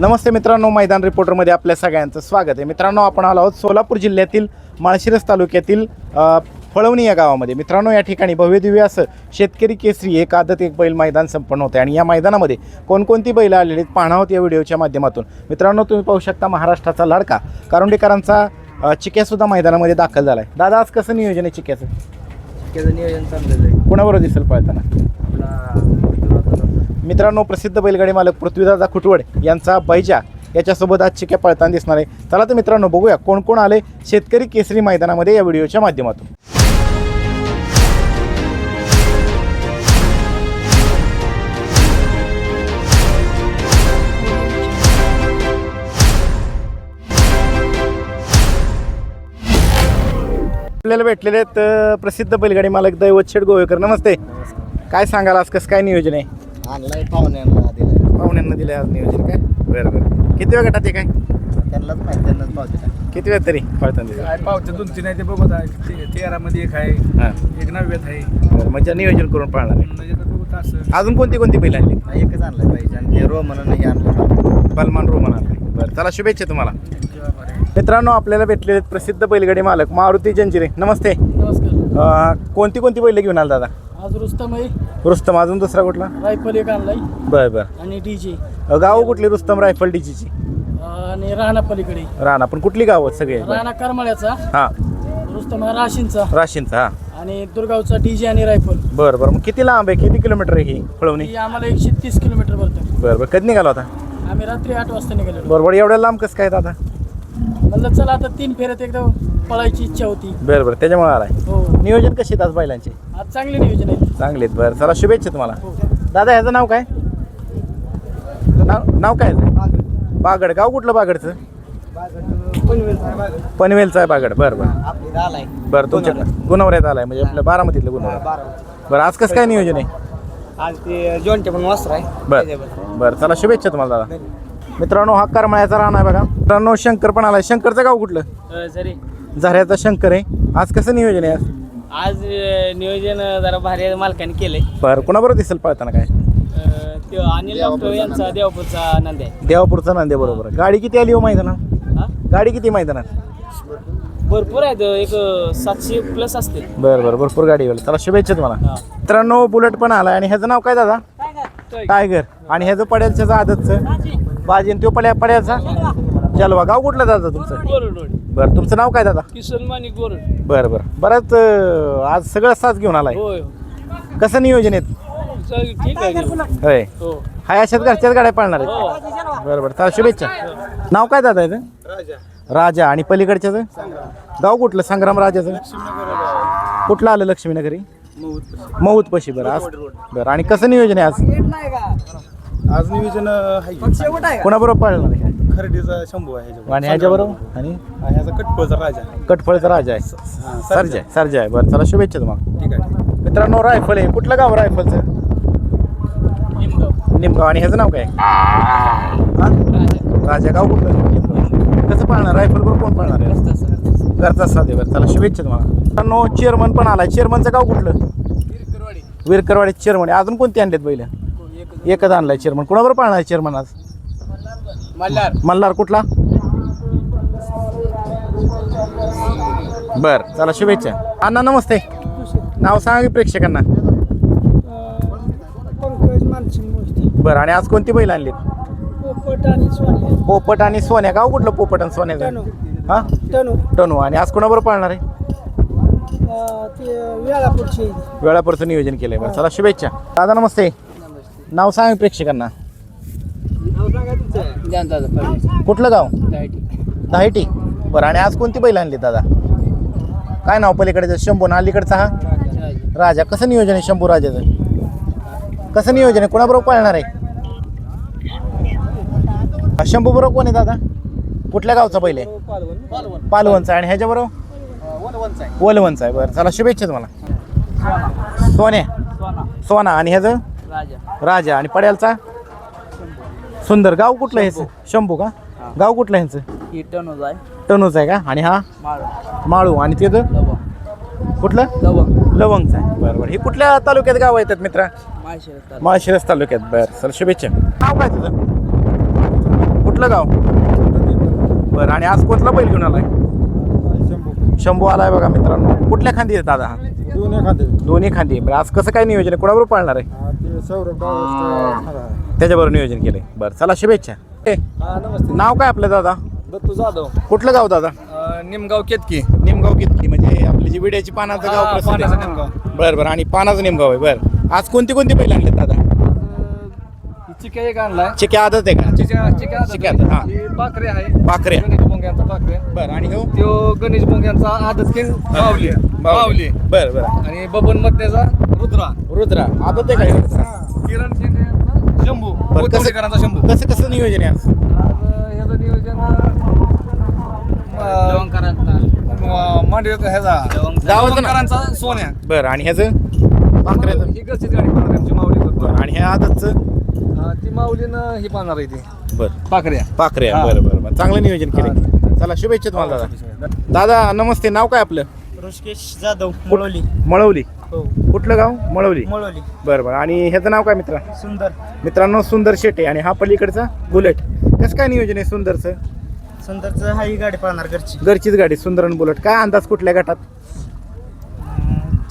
नमस्ते मित्रांनो मैदान रिपोर्टरमध्ये आपल्या सगळ्यांचं स्वागत आहे. मित्रांनो आपण आलो आहोत सोलापूर जिल्ह्यातील माळशिरस तालुक्यातील फळवणी या गावामध्ये. मित्रांनो या ठिकाणी भव्यदिव्य असं शेतकरी केसरी एक आदत एक बैल मैदान संपन्न होते आणि या मैदानामध्ये कोणकोणती बैलं आलेली आहेत पाहणार आहोत या व्हिडिओच्या माध्यमातून. मित्रांनो तुम्ही पाहू शकता महाराष्ट्राचा लाडका कारुंडेकरांचा चिक्यासुद्धा मैदानामध्ये दाखल झाला आहे दादा आज कसं नियोजन आहे चिक्याचं? त्याचं नियोजन चाललेलं आहे. कुणाबरोबर दिसेल पळताना? मित्रांनो प्रसिद्ध बैलगाडी मालक पृथ्वीदादा खुटवड यांचा बैजा याच्यासोबत आज चिक्या पळताना दिसणार आहे. चला तर मित्रांनो बघूया कोण कोण आले शेतकरी केसरी मैदानामध्ये या व्हिडिओच्या माध्यमातून. आपल्याला भेटलेले आहेत प्रसिद्ध बैलगाडी मालक दैवत शेठ गोवेकर. नमस्ते. काय सांगाल आज? कसं काय नियोजन आहे? आणलाय पाहुण्यांना दिलाय. पाहुण्यांना दिलं आज नियोजन काय? बरं बरं. किती वेळ गटात आहे काय? त्यांनाच माहिती त्यांनाच पावते. किती वेळ तरी? पळताना दिलं काय पावते दोन तीन आहे ते बघत आहे ते- तेरामध्ये एक आहे हां. एक नव्यात आहे. बरं म्हणजे नियोजन करून पाळणार आहे. म्हणजे आता बघत असं अजून कोणती कोणती बैल आणली? एकच आणलाय पाहिजे. आणि ते हे आणलं बलमान रोमन आणली. बरं चला शुभेच्छा तुम्हाला. मित्रांनो आपल्याला भेटलेले आहेत प्रसिद्ध बैलगाडी मालक मारुती जंजिरे. नमस्ते. नमस्कार. अं, कोणती कोणती बैल घेऊन आला दादा? आज रुस्तम आहे. रुस्तम अजून दुसरा कुठला? रायफल एक आणलाय. बरं बरं. आणि डीजे. गाव कुठली रुस्तम रायफल डीजीची? आणि राणा पलीकडे. राणा पण कुठली गाव आहेत सगळे? राणा करमाळ्याचा. हां. रुस्तम हा राशींचा. राशींचा हां. आणि दुर्गावचा डीजे आणि रायफल. बरं बरं. मग किती लांब आहे? किती किलोमीटर आहे ही फळवणी? ही आम्हाला एकशे तीस किलोमीटर भरतं बरं बरं. कधी निघाला होता? आम्ही रात्री आठ वाजता निघालो बरोबर एवढ्या लांब कसं काय दादा म्हणलं चला आता तीन फेऱ्यात एकदम पळायची इच्छा होती. बरं बरं. त्याच्यामुळे आलाय. हो. नियोजन कशी आज बैलांचे? आज चांगले नियोजन आहे. चांगले आहेत बरं. चला शुभेच्छा तुम्हाला. दादा ह्याचं नाव काय? नाव नाव काय ह्याचं? बागड. गाव कुठलं बागडचं? पनवेलचं आहे बागड. बरं बरं. बरं तुमच्या गुणवऱ्यात आलाय. म्हणजे आपल्या बारामतीतलं गुणवऱ्यात. बरं आज कसं काय नियोजन आहे? आज ते जॉनचे पण वस्त्र आहे. बरं बरं. चला शुभेच्छा तुम्हाला दादा. मित्रांनो हा करमळ्याचा रान आहे बघा. मित्रांनो शंकर पण आलाय. शंकरचं गाव कुठलं? झऱ्याचा शंकर आहे. आज कसं नियोजन आहे आज? आज नियोजन जरा भारी मालकाने केलंय. बरं कुणाबरोबर दिसेल पळताना काय? ते अनिल डॉक्टर यांचा देवपूरचा नंद. आहे देवापूरचा नांदे बरोबर. गाडी किती आली हो मैदानात? गाडी किती मैदानात? भरपूर आहेत एक सातशे प्लस असतील. बरं बरं भरपूर गाडी गेली चला शुभेच्छा तुम्हाला. मित्रांनो बुलेट पण आलाय. आणि ह्याचं नाव काय दादा? टायगर. आणि ह्याचं पड्याचं आदतचं? बाजी. आणि तो पड्या पड्याचा जलवा गाव कुठलं दादा तुमचं? बरं तुमचं नाव काय दादा? किसन मानिक बोर बरं बरं. बरंच अं, आज सगळं साज घेऊन आलाय. होय कसं नियोजन आहेत? ठीक आहे होय. हो. हाय अशाच घरच्याच गाड्या पाळणार आहेत. बरं बरं. चला शुभेच्छा. नाव काय दादा याचं? राजा. आणि पलीकडच्याचं? गाव कुठलं? संग्राम राजाचं? कुठलं आलं लक्ष्मीनगरी? मऊत पशी. बरं आज बरं. आणि कसं नियोजन आहे आज? आज नियोजन आहे कोणाबरोबर पाळणार आहे? खरडीचा शंभू आहे ह्याच्यावर. आणि ह्याच्याबरोबर? आणि हा, ह्याचा कटपळचा राजा कटफळचा राजा आहे. सरजा आहे सरजा आहे. बरं चला शुभेच्छा तुम्हाला. ठीक आहे मित्रांनो रायफल आहे. कुठलं गाव रायफलचं? निमगाव. आणि ह्याचं नाव काय? हा? राजा गाव कुठलं? निमगाव. कसं पाळणार? रायफल बरोबर कोण पाळणार? आहे घरचा साधे बरं चला शुभेच्छा तुम्हाला. मित्रांनो चेअरमन पण आलाय. चेअरमनचं गाव कुठलं? विरकरवाडी. चेअरमन अजून कोणते आणलेत बैल? एकच. आणलाय चेअरमन कुणाबरोबर पाळणार आहे चेअरमन आज? मल्हार. मल्हार कुठला? बर चला शुभेच्छा. अण्णा नमस्ते. नाव सांगा प्रेक्षकांना. बरं आणि आज कोणती बैल आणली पोपट आणि सोने पोपट आणि सोन्या. गाव कुठलं पोपट आणि सोन्याचं? हा? तनु. टनू आणि आज कोणाबरोबर पाळणार आहे? वेळापुरचं नियोजन केलंय. बरं चला शुभेच्छा. दादा नमस्ते. नाव सांगा प्रेक्षकांना. कुठलं गाव? दहाटी. बरं आणि आज कोणती बैल आणली दादा? काय नाव पलीकडेचं? शंभू ना अलीकडचा हा? राजा. कसं नियोजन आहे शंभू राजाचं? कसं नियोजन आहे? कोणाबरोबर पाळणार आहे? शंभू बरोबर कोण आहे दादा? कुठल्या गावचा बैल आहे? पालवणचा. आणि ह्याच्याबरोबर? वलवणचा आहे. बरं चला शुभेच्छा तुम्हाला. सोने सोना. आणि ह्याचं? राजा. राजा. आणि पड्यालचा? सुंदर. गाव कुठलं आहे ह्याचं शंभू का? गाव कुठलं आहे ह्यांचं ही टनोज आहे. टनूच आहे का? आणि हा? माळ. माळू. आणि लवंग. कुठलं? लवंग. लवंगचं आहे. बरं बरं. हे कुठल्या तालुक्यात गाव येतात मित्रा? माळशिरस माळशिरस तालुक्यात. बरं सर शुभेच्छा. नाव काय तुझं? कुठलं गाव? बरं आणि आज कोणता बैल घेऊन आलाय? शंभू. आलाय बघा मित्रांनो. कुठल्या खांदी आहे दादा? हा दोन एखादे दोन्ही खांदी. बरं आज कसं काय नियोजन आहे? कोणाबरोबर पाळणार आहे? ते सौरभ डावस त्याच्याबरोबर नियोजन केलंय. बरं चला शुभेच्छा. ए, हा नमस्ते. नाव काय आपलं दादा? दत्तू जाधव. कुठलं गाव दादा? निमगाव केतकी. निमगाव कितकी म्हणजे आपली जी विड्याची पानाचं गाव हा, प्रसिद्ध आहे. पानाचं निमगाव. बरं बरं आणि पानाचं निमगाव आहे. बरं. आज कोणती कोणती बैल आणलेत दादा? चिक्या एक आणलाय. चिक्या आदत आहे का? चिक्या चिक्या चिक्या हा. ही पाखरे आहे. पाखरे गणेश बोंग्यांचा पाखरे बरं आणि हो? त्यो गणेश बोंग्यांचा आदत किंग माऊली माऊली बरं बरं. आणि बबन मधल्याचा रुद्रा. रुद्रा. आदत आहे का? किरण यांचा शंभू बरं कसं कोथोडेकरांचा शंभू. कसं कसं नियोजन आहे आज? ह्याचं नियोजन अं, मांडवे ह्याचा. गावाचं ना? लवंगकरांचा सोन्या. बरं आणि ह्याचं? ही गाडी पाहणार आमची माऊली करतो बरं आणि ह्या अं, ती माऊलीनं ही पाहणार आहे ती. बरं. पाखऱ्या. पाखरे हा. बरं बरं बरं. चांगलं नियोजन केलं चला शुभेच्छा तुम्हाला दादा. दादा नमस्ते. नाव काय आपलं? ऋषिकेश जाधव मुळवली. मळवली. कुठलं गाव? मळवली. मुळवली. बरं बरं. आणि ह्याचं नाव काय मित्रा? सुंदर. मित्रांनो सुंदर शेटे. आणि हा पलीकडचा बुलेट. कसं काय नियोजन आहे सुंदरचं? सुंदरचं हा ही गाडी पाहणार घरची. घरचीच गाडी सुंदर आणि बुलेट. काय अंदाज कुठल्या गटात?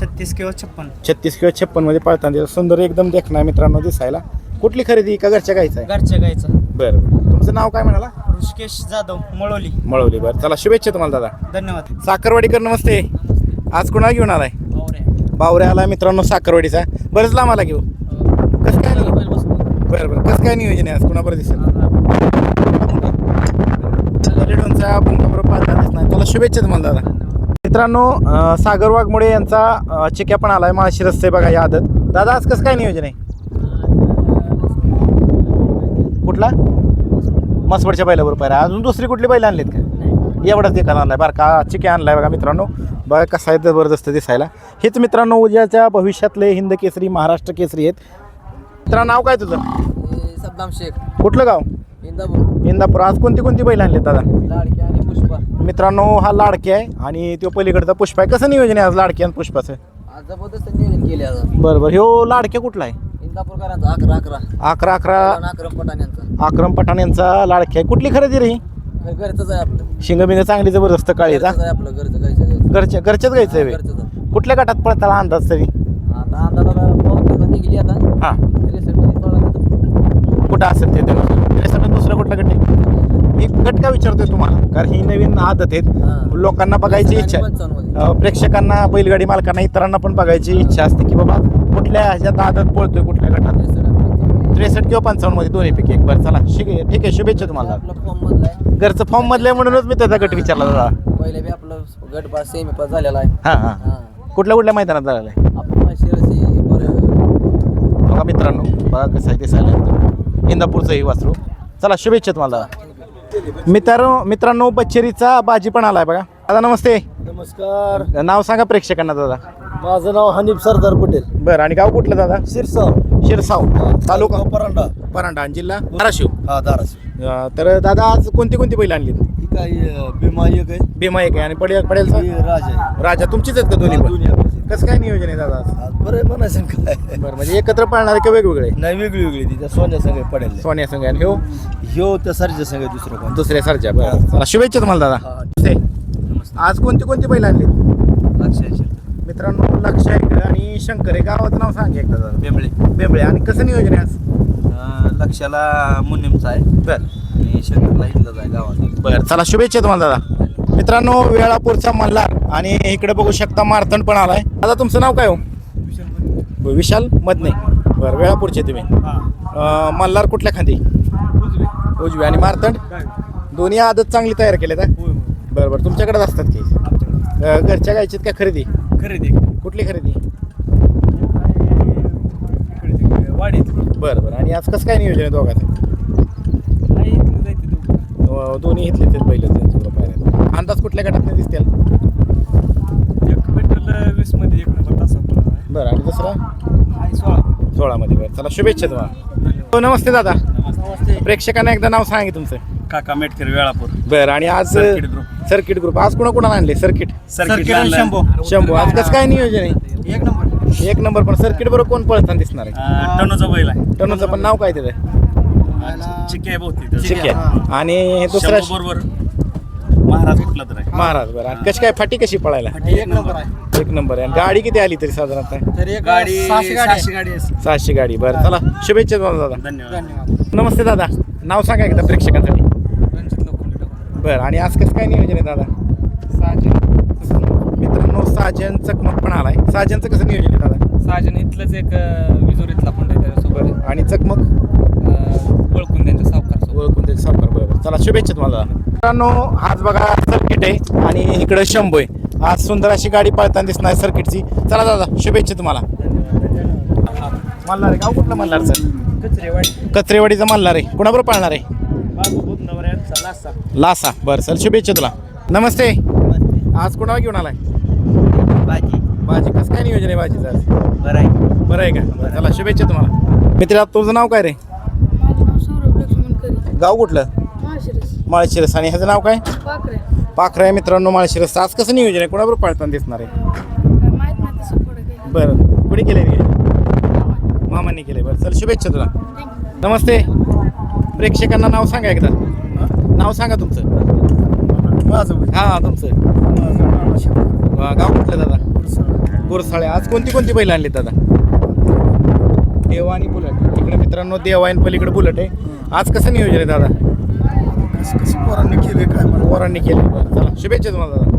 छत्तीस किंवा छप्पन. छत्तीस किंवा छप्पनमध्ये पळताना. सुंदर एकदम देखणार मित्रांनो दिसायला. कुठली खरेदी का घरच्या गायचं आहे? घरच्या गायचं बरं बरं. तुमचं नाव काय म्हणाला? ऋषिकेश जाधव मुळवली. मळवली. बरं चला शुभेच्छा तुम्हाला दादा. धन्यवाद. साखरवाडीकर नमस्ते. आज कुणाला घेऊन आलाय? बावरे आला मित्रांनो साखरवाडीचा. बरंच लांब आला घेऊ कसं काय बरं बरं कसं काय नियोजन आहे आज? कुणाबरोबर दिसेल? पाहता दिसणार. त्याला शुभेच्छा तुम्हाला दादा. मित्रांनो सागर वाघमोडे यांचा चिक्या पण आलाय. माळशी रस्ते बघा या आदत. दादा आज कसं काय नियोजन आहे? कुठला? मसवडच्या बैलाबरोबर अजून दुसरी कुठली बैल आणलीत का? एवढाच एखादा आणलाय. बरं का चिक्या आणलाय बघा मित्रांनो. बघा कसा आहे जबरदस्त दिसायला. हेच मित्रांनो उद्याच्या भविष्यातले हिंद केसरी महाराष्ट्र केसरी आहेत. मित्रांनो नाव काय तुझं? सद्दाम शेख. कुठलं गाव? इंदापूर. इंदापूर. आज कोणती कोणती बैल आणलीत दादा? लाडकी आणि पुष्पा. मित्रांनो हा लाडके आहे आणि तो पलीकडचा पुष्प आहे. कसं नियोजन आहे आज लाडके आणि पुष्पाचं? आज जबरदस्त नियोजन केले आज. बरं बरं. ह्यो लाडके कुठला आहे? इंदापूरकरांचा अकरा अकरा. अकरा अकरा. अकरम पठाण यांचा. अक्रम पठाण यांचा लाडके आहे. कुठली खरेदी रे ही? घरचंच आहे आपलं. शिंगबिंग चांगली जबरदस्त काळीचा आहे आपलं घरचं घरचं घरच्या घरच्याच घ्यायचं आहे. कुठल्या गटात पळताला अंदाज तरी? आता अंदाजाला पावसाळ्यात निघली आता. हां. कुठं असेल ते दुसरं कुठलं गट आहे? मी गट का विचारतोय तुम्हाला? कारण ही नवीन आदत आहेत. हां. लोकांना बघायची इच्छा आहे. पंचावन्नमध्ये. अं, प्रेक्षकांना बैलगाडी मालकांना इतरांना पण बघायची इच्छा असते की बाबा कुठल्या ह्याच्यात आदत पळतोय कुठल्या गटात. त्रेसष्ट किंवा पंचावन्नमध्ये दोन्हीपैकी एक बरं चला. शिक ठीक आहे. शुभेच्छा तुम्हाला. आपलं फॉर्म मधला आहे. घरचं फॉर्म मधलं म्हणूनच मी त्याचा गट विचारला दादा पहिले बी आपलं गट पास सेमी पास झालेला आहे. हां हां. हां. कुठल्या कुठल्या मैदानात झालेलं आहे? शिरसी बरं. बघा मित्रांनो बघा कसं आहे दिसायला इंदापूरचंही वासरू. चला शुभेच्छा तुम्हाला. मित्रांनो मित्रांनो बच्चेरीचा भाजी पण आलाय बघा. दादा नमस्ते. नमस्कार. नाव सांगा प्रेक्षकांना दादा. माझं नाव हनीफ सरदार पटेल. बरं आणि गाव कुठलं दादा? शिरसाव. शिरसाव तालुका. परांडा. परांडा आणि जिल्हा धाराशिव. हा धाराशिव. अं, तर दादा आज कोणती कोणती बैल आणली ही काय भीमा एक आहे. भीमा एक आहे आणि पडेल पडेलचा? ही राज आहे राजा तुमचीच आहेत का दोन्ही हा, पण दोन्ही आपलीच. कसं काय नियोजन आहे दादा आज? आज बरं म्हणायचं काय. बरं म्हणजे एकत्र पाळणार आहे का वेगवेगळे? नाही वेगळी वेगळी. ती त्या सोन्या संघ पडेल. सोन्या संघ आणि ह्यो? ह्यो त्या सरच्या संघ दुसरं कोण? दुसऱ्या सरच्या बरं. चला शुभेच्छा तुम्हाला दादा. हा. आज कोणती कोणती बैल आणली लक्षाचे मित्रांनो लक्ष आहे आणि शंकर आहे. गावाचं नाव सांग एकदा बेंबळे. बेंबळे. आणि कसं नियोजन आहे आज? लक्षाला मुनिमचा आहे. बरं. आणि शंकरला इथलाच आहे गावात बरं चला शुभेच्छा तुम्हाला दादा. मित्रांनो वेळापूरचा मल्हार आणि इकडे बघू शकता मारतण पण आलाय. दादा तुमचं नाव काय हो? ब- विशाल मधने बरं वेळापूरचे तुम्ही. अं, मल्हार कुठल्या खांदी? उजवी. आणि मारतंड? दोन्ही आदत चांगली तयार केले का बरं बरं. तुमच्याकडेच असतात की? अं, घरच्या गायचीत का खरेदी? खरेदी? कुठली खरेदी? वाडीत बरं बरं. आणि आज कसं काय नियोजन आहे दोघांचं? अं, दोन्ही इथले बैल त्यांच्याबरोबर पाहिजे अंदाज कुठल्या गटात दिसतील? एक भेटल वीसमध्ये एक नंबर तासा बरं आणि दुसरा? सोळा सोळामध्ये. बरं चला शुभेच्छा तुम्हाला. हो नमस्ते दादा. प्रेक्षकांना एकदा नाव सांगे तुमचं. काका मेटकर वेळापूर. बरं आणि आज सर्किट ग्रुप. सर्किट ग्रुप आज कोणा कोणाला आणले? सर्किट. सर्किट शंभू. शंभू. आज कसं काय नियोजन आहे? एक नंबर. एक नंबर पण सर्किट बरोबर कोण पळताना दिसणार आहे? टनोचा बैल आहे. टनूचं पण नाव काय त्याचं आहे आणि हे दुसरा शंभू बरोबर महाराज कुठला तर आहे. महाराज बरं. आणि कशी काय फाटी कशी पळायला? एक नंबर आहे. एक नंबर आहे. आणि गाडी किती आली तरी साधारणतः? तरी एक गाडी सहाशे गाडी आहे. सहाशे गाडी आहे. सहाशे गाडी. बरं चला. शुभेच्छा तुम्हाला दादा. धन्यवाद. नमस्ते दादा. नाव सांगा एकदा प्रेक्षकांसाठी. बरं आणि आज कसं काय नियोजन आहे दादा? मित्रांनो साजन चकमक पण आलाय. साजनचं कसं नियोजन आहे दादा? साजन इथलंच एक विजोरीतला पण आहे त्याच्यासोबत. आणि चकमक? ओळखून त्यांच्या सावकार ओळखून त्याचे सावकार बरोबर चला शुभेच्छा तुम्हाला. मित्रांनो आज बघा सर्किट आहे आणि इकडं शंभू आहे. आज सुंदर अशी गाडी पळताना दिसणार सर्किटची चला दादा शुभेच्छा तुम्हाला. मल्हार आहे गाव कुठलं मल्हार सर कचरेवाडीचं मल्हार आहे. कुणाबरोबर पाळणार आहे? लासा. बरं सर शुभेच्छा तुला. नमस्ते. आज कुणाला घेऊन आलाय? भाजी. भाजी. कसं काय नियोजन आहे भाजीचं आज? बरं आहे. बरं आहे का? बरं, चला शुभेच्छा तुम्हाला. मित्रा तुझं नाव काय रे? माझं नाव सौरभ लक्ष्मण करी गाव कुठलं? माळशिरस. आणि ह्याचं नाव काय? पाकरे पाखरं आहे मित्रांनो माळशिरस. आज कसं नियोजन आहे? कोणाबरोबर पाळताना दिसणार आहे? काय माहीत नाही तसं पुढे गेलं बरं. कुणी केलं मामांनी केले बरं चल शुभेच्छा तुला. नमस्ते. प्रेक्षकांना नाव सांगा एकदा. नाव सांगा तुमचं. माझं हां तुमचं. गाव कुठलं दादा? गुरसाळे. आज कोणती कोणती बैल आणली दादा? देवा आणि बुलट. इकडे मित्रांनो देवा आणि पलीकडे बुलट आहे. आज कसं नियोजन आहे दादा? कशी पोरांनी केले काय पोरांनी केले बरं चला शुभेच्छा तुम्हाला दादा.